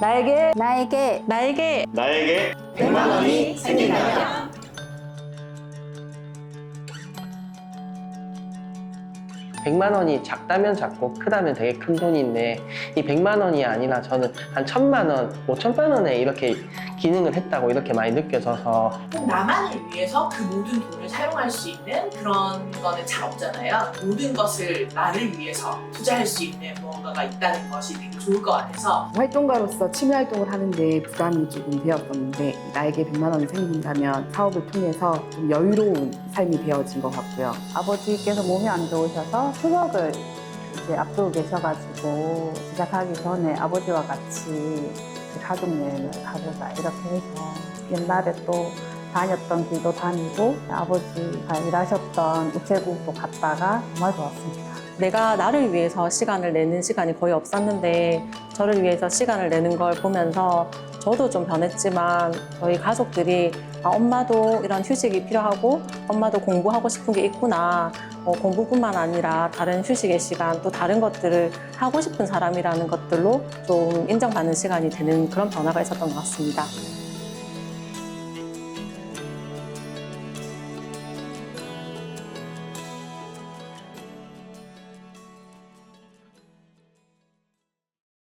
나에게 나에게 나에게 나에게 100만 원이 생긴다면. 100만 원이 작다면 작고 크다면 되게 큰 돈인데 이 100만 원이 아니라 저는 한 1000만 원, 5천만 원에 이렇게 기능을 했다고 이렇게 많이 느껴져서 꼭 나만을 위해서 그 모든 돈을 사용할 수 있는 그런 거는 잘 없잖아요. 모든 것을 나를 위해서 투자할 수 있는 무언가가 있다는 것이 되게 좋을 것 같아서 활동가로서 취미 활동을 하는데 부담이 조금 되었었는데 나에게 100만 원이 생긴다면 사업을 통해서 좀 여유로운 삶이 되어진 것 같고요. 아버지께서 몸이 안 좋으셔서 수석을 이제 앞두고 계셔가지고 시작하기 전에 아버지와 같이 가족 여행을 가보자 이렇게 해서 옛날에 또 다녔던 길도 다니고 아버지가 일하셨던 우체국도 갔다가 정말 좋았습니다. 내가 나를 위해서 시간을 내는 시간이 거의 없었는데 저를 위해서 시간을 내는 걸 보면서 저도 좀 변했지만 저희 가족들이 아, 엄마도 이런 휴식이 필요하고 엄마도 공부하고 싶은 게 있구나 어, 공부뿐만 아니라 다른 휴식의 시간 또 다른 것들을 하고 싶은 사람이라는 것들로 좀 인정받는 시간이 되는 그런 변화가 있었던 것 같습니다.